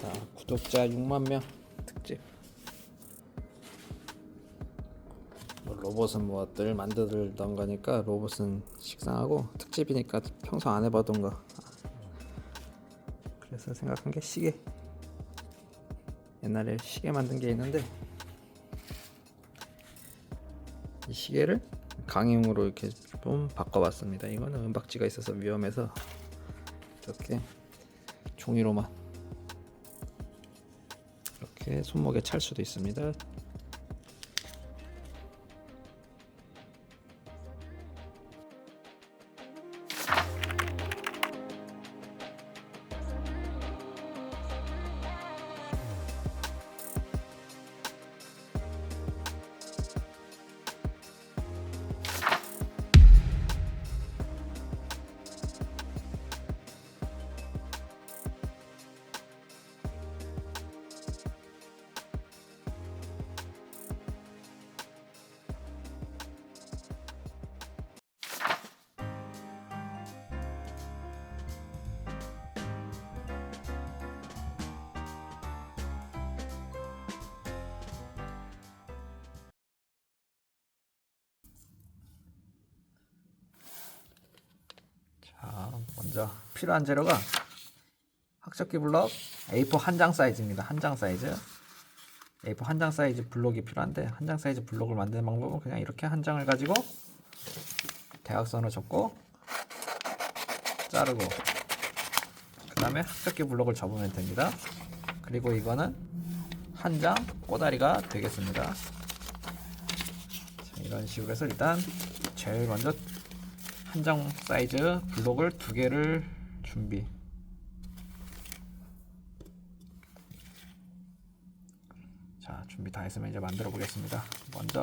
자, 구독자 6만 명 특집. 뭐 로봇은 뭐 늘 만들던 거니까 로봇은 식상하고 특집이니까 평소 안 해봐던 거. 그래서 생각한 게 시계. 옛날에 시계 만든 게 있는데 이 시계를 강용으로 이렇게 좀 바꿔봤습니다. 이거는 은박지가 있어서 위험해서 이렇게 종이로만 이렇게 손목에 찰 수도 있습니다. 먼저 필요한 재료가 학적기 블럭 A4 한 장 사이즈입니다. 한 장 사이즈. A4 한 장 사이즈 블록이 필요한데 한 장 사이즈 블록을 만드는 방법은 그냥 이렇게 한 장을 가지고 대각선을 접고 자르고 그 다음에 학적기 블록을 접으면 됩니다. 그리고 이거는 한 장 꼬다리가 되겠습니다. 자, 이런 식으로 해서 일단 제일 먼저 한 장 사이즈 블록을 두 개를 준비. 자, 준비 다 했으면 이제 만들어 보겠습니다. 먼저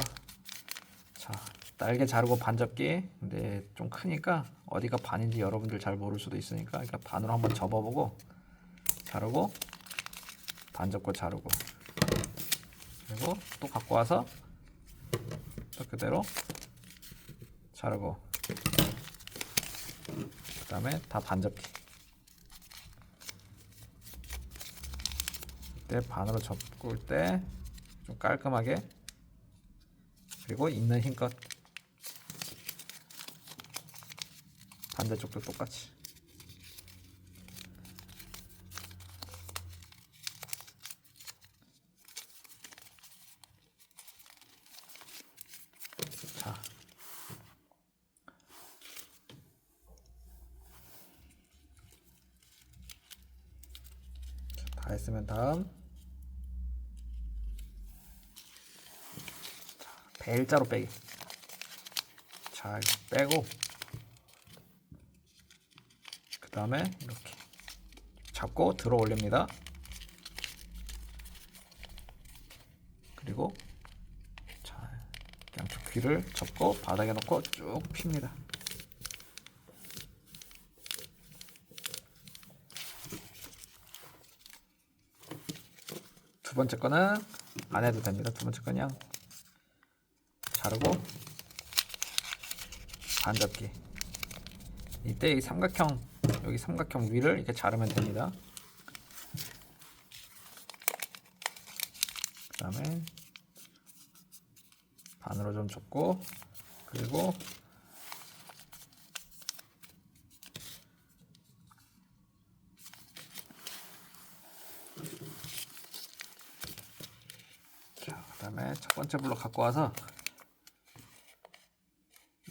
자, 날개 자르고 반 접기. 근데 좀 크니까 어디가 반인지 여러분들 잘 모를 수도 있으니까 그러니까 반으로 한번 접어 보고 자르고 반 접고 자르고 그리고 또 갖고 와서 또 그대로 자르고 그 다음에 다 반접기 이때 반으로 접을 때 좀 깔끔하게 그리고 있는 힘껏 반대쪽도 똑같이 자 다 했으면 다음. 자, 배일자로 빼기. 자 이렇게 빼고. 그 다음에 이렇게 잡고 들어 올립니다. 그리고 자 양쪽 귀를 접고 바닥에 놓고 쭉 핍니다 두 번째 거는 안 해도 됩니다. 두 번째 거는 그냥 자르고 반접기. 이때 이 삼각형 여기 삼각형 위를 이렇게 자르면 됩니다. 그 다음에 반으로 좀 접고 그리고 자, 그다음에 첫 번째 블록 갖고 와서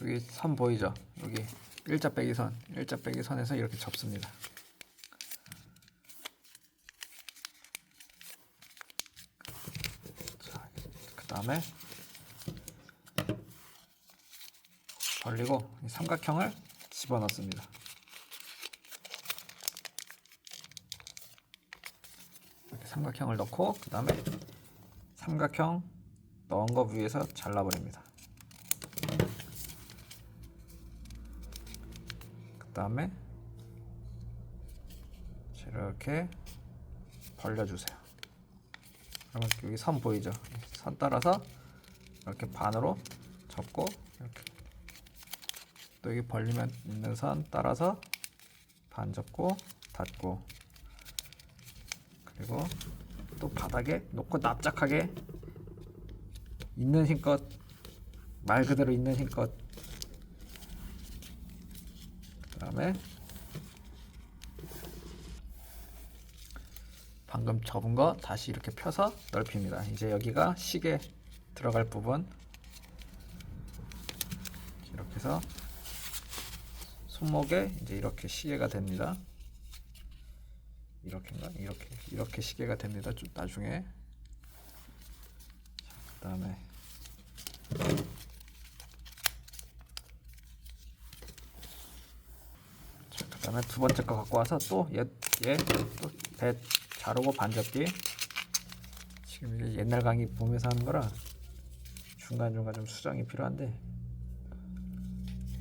여기 선 보이죠? 여기 일자 빼기 선, 일자 빼기 선에서 이렇게 접습니다. 자, 그 다음에 벌리고 이 삼각형을 집어넣습니다. 삼각형을 넣고 그 다음에 삼각형 넣은 거 위에서 잘라버립니다. 그 다음에 이렇게 벌려주세요. 그러면 여기 선 보이죠? 선 따라서 이렇게 반으로 접고 이렇게 또 여기 벌리면 있는 선 따라서 반 접고 닫고 그리고 또 바닥에 놓고 납작하게 있는 힘껏 말 그대로 있는 힘껏 그다음에 방금 접은 거 다시 이렇게 펴서 넓힙니다. 이제 여기가 시계 들어갈 부분 이렇게 해서 손목에 이제 이렇게 시계가 됩니다. 이렇게인가? 이렇게 이렇게 시계가 됩니다. 좀 나중에 그 다음에. 자, 그 다음에 두 번째 거 갖고 와서 또 얘얘또배 자르고 반접기. 지금 이게 옛날 강의 보면서 하는 거라 중간 중간 좀 수정이 필요한데.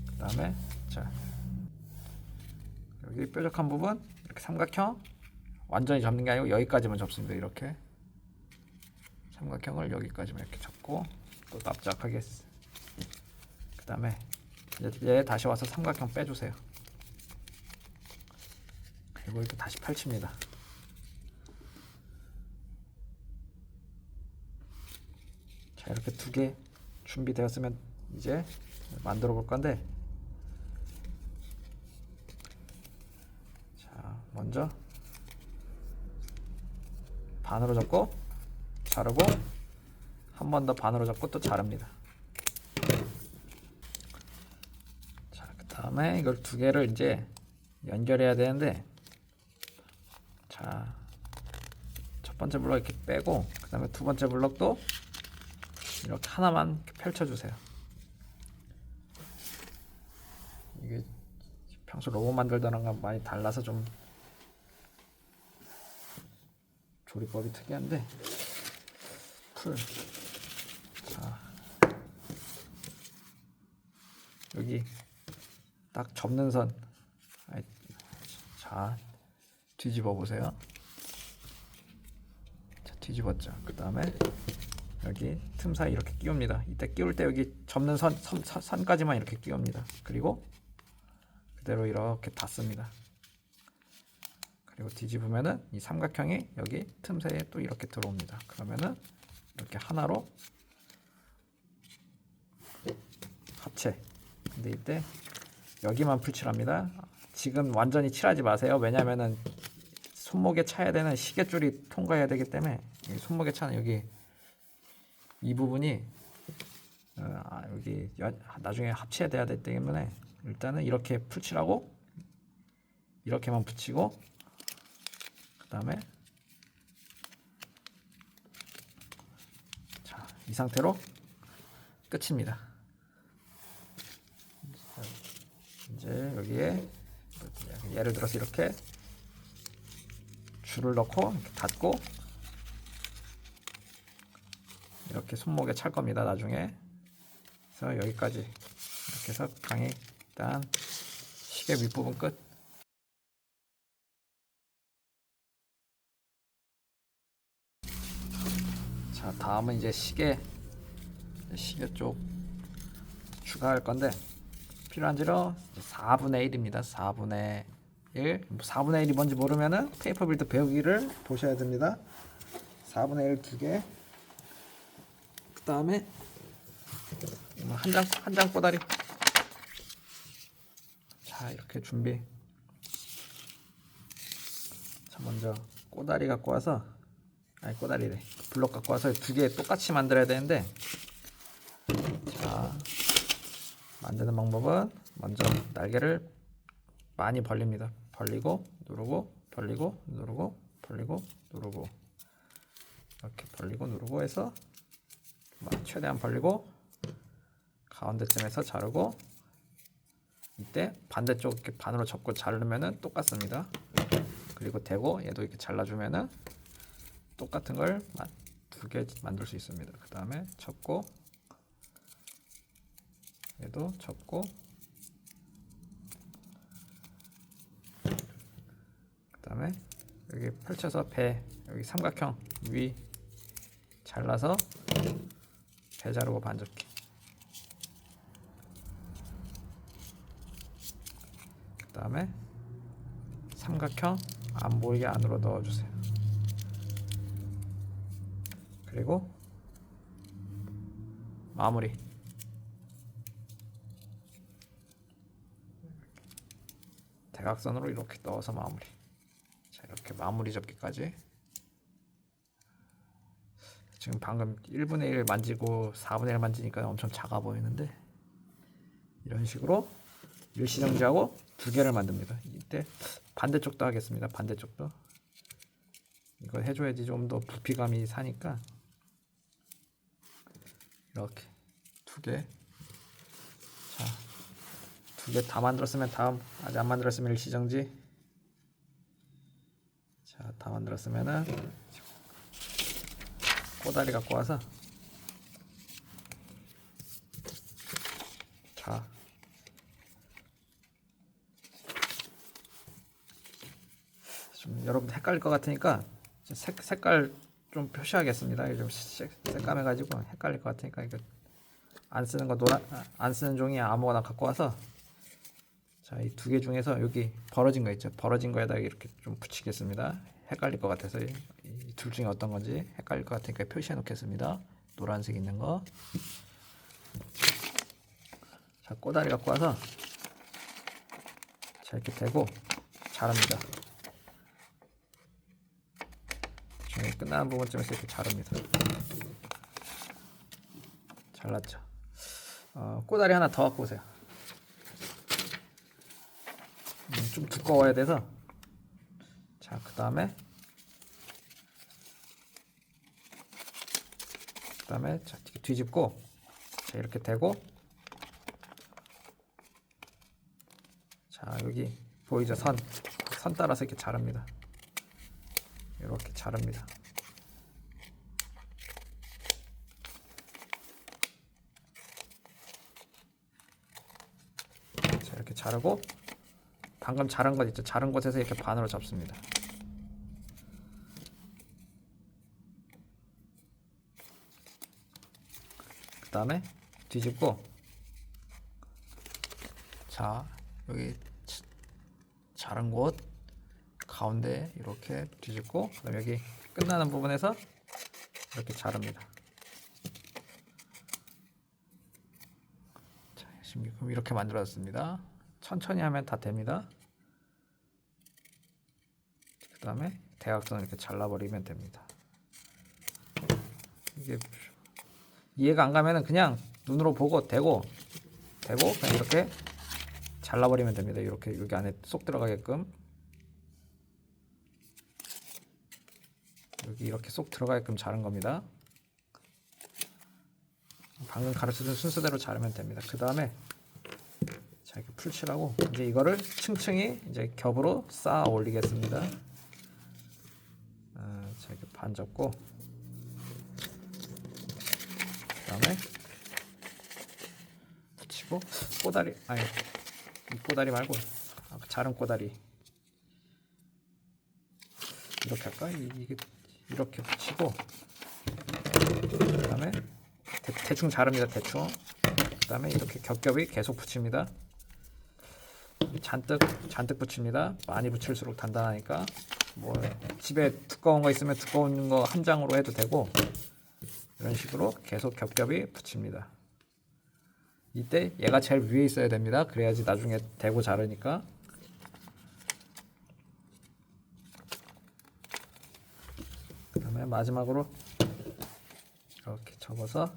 그 다음에 자. 여기 뾰족한 부분 이렇게 삼각형. 완전히 접는 게 아니고 여기까지만 접습니다 이렇게 삼각형을 여기까지만 이렇게 접고 또 납작하게 그 다음에 이제 얘 다시 와서 삼각형 빼주세요. 그리고 이렇게 다시 펼칩니다. 자 이렇게 두 개 준비되었으면 이제 만들어 볼 건데 자 먼저 반으로 접고 자르고 한 번 더 반으로 접고 또 자릅니다 자 그 다음에 이걸 두 개를 이제 연결해야 되는데 자 첫 번째 블럭 이렇게 빼고 그 다음에 두 번째 블럭도 이렇게 하나만 이렇게 펼쳐주세요. 이게 평소 로봇 만들던 거랑 많이 달라서 좀 조리법이 특이한데 풀. 자 여기 딱 접는 선. 자 뒤집어 보세요. 자 뒤집었죠. 그 다음에 여기 틈 사이 이렇게 끼웁니다. 이때 끼울 때 여기 접는 선, 선, 선 선까지만 이렇게 끼웁니다. 그리고 그대로 이렇게 닫습니다. 그리고 뒤집으면은 이 삼각형이 여기 틈 사이에 또 이렇게 들어옵니다. 그러면은 이렇게 하나로 합체. 근데 이때 여기만 풀칠합니다. 지금 완전히 칠하지 마세요. 왜냐면은 손목에 차야 되는 시계줄이 통과해야 되기 때문에 이 손목에 차는 여기 이 부분이 어, 아, 여기 여, 나중에 합체해야 돼야 되기 때문에 일단은 이렇게 풀칠하고 이렇게만 붙이고 그 다음에 자 이 상태로 끝입니다. 이제 여기에 예를 들어서 이렇게 줄을 넣고 이렇게 닫고 이렇게 손목에 찰 겁니다 나중에. 그래서 여기까지. 이렇게 해서 강의 일단 시계 윗부분 끝 다음은 이제 시계 시계 쪽 추가할 건데 필요한 재료 4분의 1입니다. 4분의 1. 4분의 1이 뭔지 모르면은 페이퍼 빌드 배우기를 보셔야 됩니다. 4분의 1 두 개. 그 다음에 한 장 한 장 꼬다리. 자, 이렇게 준비. 자, 먼저 꼬다리 갖고 와서 아니 꼬다리래. 블록 갖고 와서 두 개 똑같이 만들어야 되는데 자, 만드는 방법은 먼저 날개를 많이 벌립니다. 벌리고 누르고 벌리고 누르고 벌리고 누르고 이렇게 벌리고 누르고 해서 최대한 벌리고 가운데쯤에서 자르고 이때 반대쪽 이렇게 반으로 접고 자르면은 똑같습니다. 그리고 대고 얘도 이렇게 잘라주면은 똑같은 걸 두 개 만들 수 있습니다. 그 다음에 접고 얘도 접고 그 다음에 여기 펼쳐서 배 여기 삼각형 위 잘라서 배 자르고 반접기 그 다음에 삼각형 안 보이게 안으로 넣어주세요 그리고 마무리. 대각선으로 이렇게 넣어서 마무리. 자, 이렇게 마무리 접기까지. 지금 방금 1분의 1 만지고 4분의 1 만지니까 엄청 작아 보이는데 이런 식으로 일시정지하고 두 개를 만듭니다. 이때 반대쪽도 하겠습니다. 반대쪽도 이거 해줘야지 좀 더 부피감이 사니까 이렇게 두 개. 자, 두 개 다 만들었으면 다음 아직 안 만들었으면 일시정지. 자, 다 만들었으면은 꼬다리 갖고 와서 자. 좀 여러분 헷갈릴 것 같으니까 색, 색깔 좀 표시하겠습니다. 좀 색- 새까매가지고 헷갈릴 것 같으니까 이거 안 쓰는 거 노란 아, 안 쓰는 종이 아무거나 갖고 와서 자 이 두 개 중에서 여기 벌어진 거 있죠. 벌어진 거에다 이렇게 좀 붙이겠습니다. 헷갈릴 것 같아서 이 둘 중에 어떤 건지 헷갈릴 것 같으니까 표시해 놓겠습니다. 노란색 있는 거. 자 꼬다리 갖고 와서 자 이렇게 대고 자릅니다. 중에 끝나는 부분쯤에서 이렇게 자릅니다. 잘랐죠. 어, 꼬다리 하나 더 갖고 오세요. 음, 좀 두꺼워야 돼서 자 그 다음에 그 다음에 자 뒤집고 자 이렇게 대고 자 여기 보이죠 선 선 따라서 이렇게 자릅니다. 이렇게 자릅니다. 자르고 방금 자른 것 있죠? 자른 곳에서 이렇게 반으로 접습니다. 그 다음에 뒤집고 자 여기 자- 자른 곳 가운데 이렇게 뒤집고 그다음 여기 끝나는 부분에서 이렇게 자릅니다. 자, 그럼 이렇게 만들어졌습니다. 천천히 하면 다 됩니다. 그 다음에 대각선 이렇게 잘라버리면 됩니다. 이게 이해가 안 가면은 그냥 눈으로 보고 대고 대고 그냥 이렇게 잘라버리면 됩니다. 이렇게 여기 안에 쏙 들어가게끔 여기 이렇게 쏙 들어가게끔 자른 겁니다. 방금 가르쳐준 순서대로 자르면 됩니다. 그 다음에 자 이렇게 풀칠하고 이제 이거를 층층이 이제 겹으로 쌓아 올리겠습니다. 아, 자 이렇게 반 접고 그다음에 붙이고 꼬다리 아니 이 꼬다리 말고 아, 자른 꼬다리 이렇게 할까? 이- 이게 이렇게 붙이고 그다음에 대, 대충 자릅니다. 대충 그다음에 이렇게 겹겹이 계속 붙입니다. 잔뜩 잔뜩 붙입니다. 많이 붙일수록 단단하니까 뭐 집에 두꺼운 거 있으면 두꺼운 거 한 장으로 해도 되고 이런 식으로 계속 겹겹이 붙입니다. 이때 얘가 제일 위에 있어야 됩니다. 그래야지 나중에 대고 자르니까 그다음에 마지막으로 이렇게 접어서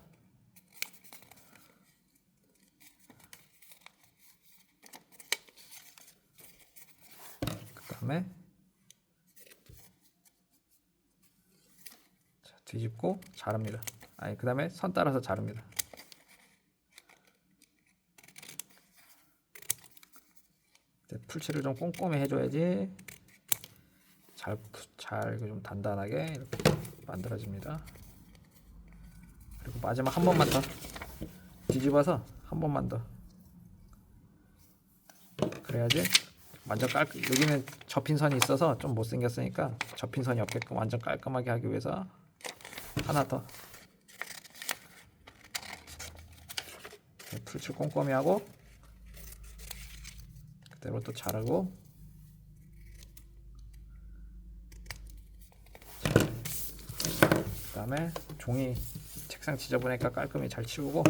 다음에 자, 뒤집고 자릅니다. 아니 그 다음에 선 따라서 자릅니다. 풀칠을 좀 꼼꼼히 해줘야지 잘, 푸- 잘 이거 좀 단단하게 이렇게 만들어집니다. 그리고 마지막 한 번만 더 뒤집어서 한 번만 더 그래야지 완전 깔끔 여기는 접힌 선이 있어서 좀 못생겼으니까 접힌 선이 없게끔 완전 깔끔하게 하기 위해서 하나 더. 네, 풀칠 꼼꼼히 하고 그대로 또 자르고. 그 그다음에 종이 책상 지저분하니까 깔끔히 잘 치우고.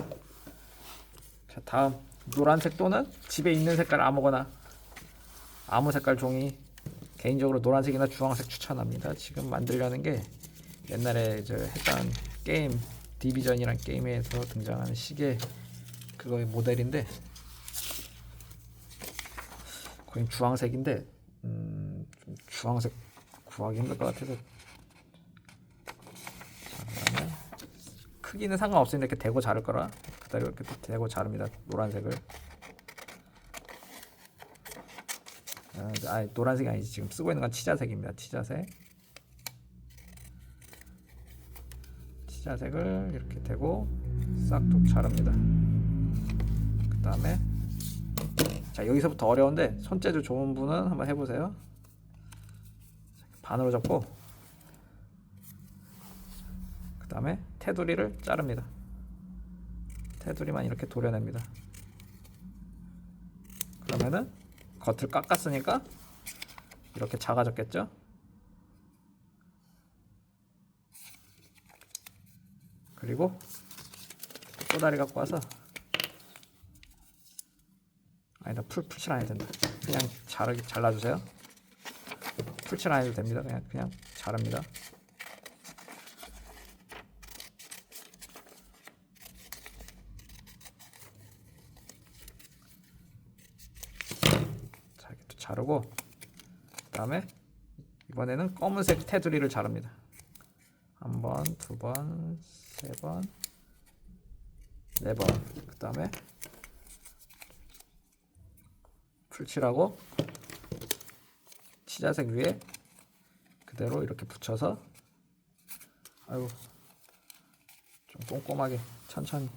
자 다음 노란색 또는 집에 있는 색깔 아무거나 아무 색깔 종이 개인적으로 노란색이나 주황색 추천합니다. 지금 만들려는 게 옛날에 저 했던 게임 디비전이란 게임에서 등장하는 시계 그거의 모델인데 거의 주황색인데 음, 좀 주황색 구하기 힘들 것 같아서. 자 그다음에 크기는 상관없으니까 이렇게 대고 자를 거라. 그대로 이렇게 대고 자릅니다. 노란색을 아, 노란색이 아니지. 지금 쓰고 있는 건 치자색입니다. 치자색. 치자색을 이렇게 대고 싹둑 자릅니다. 그 다음에 자 여기서부터 어려운데 손재주 좋은 분은 한번 해보세요. 반으로 접고 그 다음에 테두리를 자릅니다. 테두리만 이렇게 도려냅니다. 그러면은 겉을 깎았으니까 이렇게 작아졌겠죠? 그리고 꼬다리 갖고 와서 아니다 풀 풀칠 안 해도 된다. 그냥 잘 잘라주세요. 풀칠 안 해도 됩니다. 그냥 그냥 자릅니다 자르고 그다음에 이번에는 검은색 테두리를 자릅니다 한 번, 두 번, 세 번, 네 번. 그다음에 풀칠하고 치자색 위에 그대로 이렇게 붙여서 아이고 좀 꼼꼼하게 천천히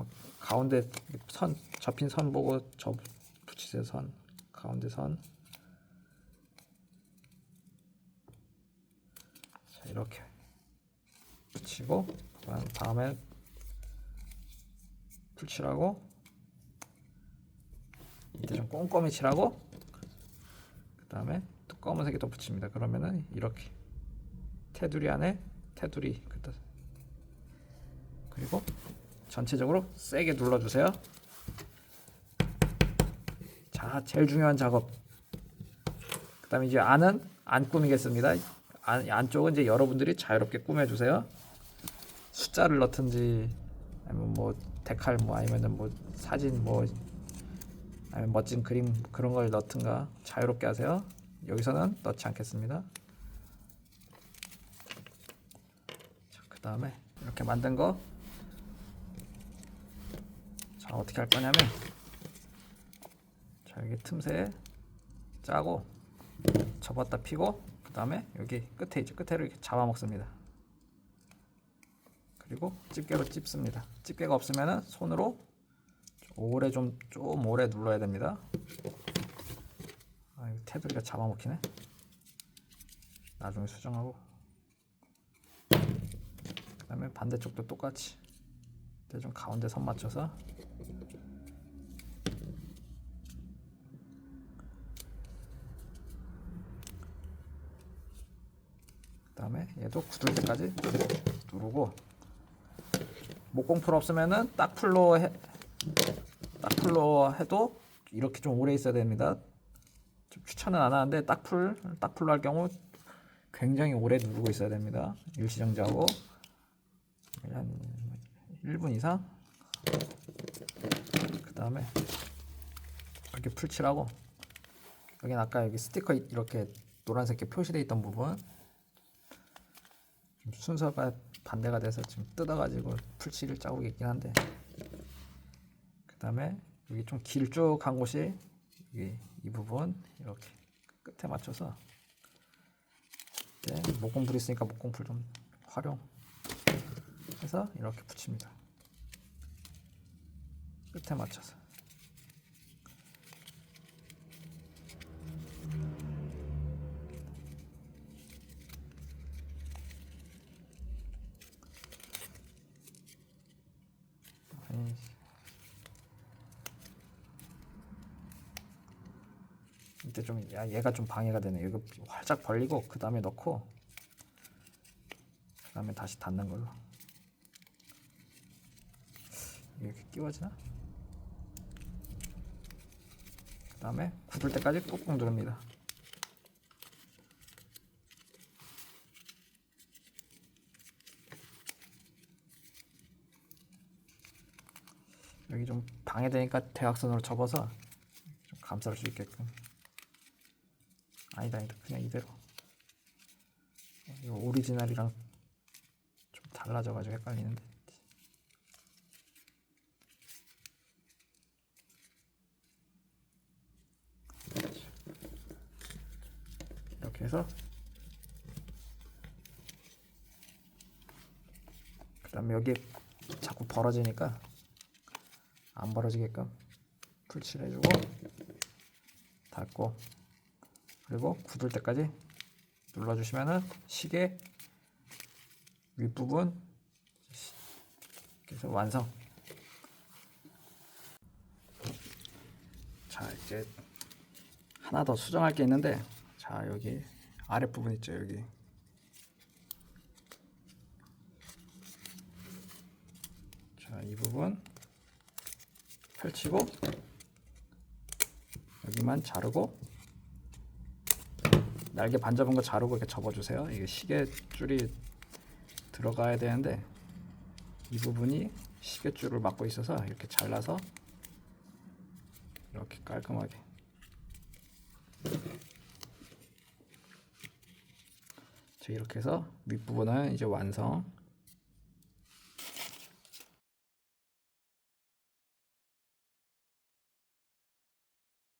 정확 가운데 선 접힌 선 보고 접 붙이세요 선. 가운데 선. 자, 이렇게 붙이고 그다음 다음에 풀칠하고 이때 좀 꼼꼼히 칠하고 그 다음에 또 검은색에 또 붙입니다. 그러면은 이렇게 테두리 안에 테두리 그리고 전체적으로 세게 눌러주세요. 자 제일 중요한 작업. 그 다음에 이제 안은 안 꾸미겠습니다. 안, 안쪽은 이제 여러분들이 자유롭게 꾸며주세요. 숫자를 넣든지 아니면 뭐 데칼 뭐 아니면은 뭐 사진 뭐 아니면 멋진 그림 그런 걸 넣든가 자유롭게 하세요. 여기서는 넣지 않겠습니다. 그 다음에 이렇게 만든 거 자 어떻게 할 거냐면 자 여기 틈새에 짜고 접었다 피고 그 다음에 여기 끝에 이제 끝에를 이렇게 잡아먹습니다. 그리고 집게로 찝습니다. 집게가 없으면은 손으로 오래 좀 좀 오래 눌러야 됩니다. 아 이거 테두리가 잡아먹히네. 나중에 수정하고. 그 다음에 반대쪽도 똑같이 대충 가운데 선 맞춰서 그 다음에 얘도 굳을 때까지 누르고 목공풀 없으면은 딱 풀로 해, 딱 풀로 해도 이렇게 좀 오래 있어야 됩니다. 좀 추천은 안 하는데 딱 풀 딱 풀로 할 경우 굉장히 오래 누르고 있어야 됩니다. 일시정지하고 한 1분 이상? 그 다음에 이렇게 풀칠하고 여기는 아까 여기 스티커 이렇게 노란색에 표시되어 있던 부분 좀 순서가 반대가 돼서 지금 뜯어가지고 풀칠을 짜고 있긴 한데 그 다음에 여기 좀 길쭉한 곳이 여기 이 부분 이렇게 끝에 맞춰서 목공풀 있으니까 목공풀 좀 활용 해서 이렇게 붙입니다 끝에 맞춰서 이때 좀 야, 얘가 좀 방해가 되네. 이거 활짝 벌리고 그 다음에 넣고 그 다음에 다시 닫는 걸로. 이렇게 끼워지나? 그 다음에 굳을 때까지 꾹꾹 누릅니다. 여기 좀 방해되니까 대각선으로 접어서 좀 감쌀 수 있게끔. 아니다 아니다. 그냥 이대로. 이거 오리지널이랑 좀 달라져가지고 헷갈리는데 이렇게 해서 그 다음에 여기 자꾸 벌어지니까 안 벌어지게끔 풀칠해주고 닫고 그리고 굳을 때까지 눌러주시면은 시계 윗부분 그래서 완성. 자 이제 하나 더 수정할 게 있는데 자 여기 아랫부분 있죠 여기 자 이 부분 펼치고 여기만 자르고 날개 반 접은 거 자르고 이렇게 접어주세요. 이게 시계 줄이 들어가야 되는데 이 부분이 시계 줄을 막고 있어서 이렇게 잘라서 이렇게 깔끔하게 이렇게 해서 윗부분은 이제 완성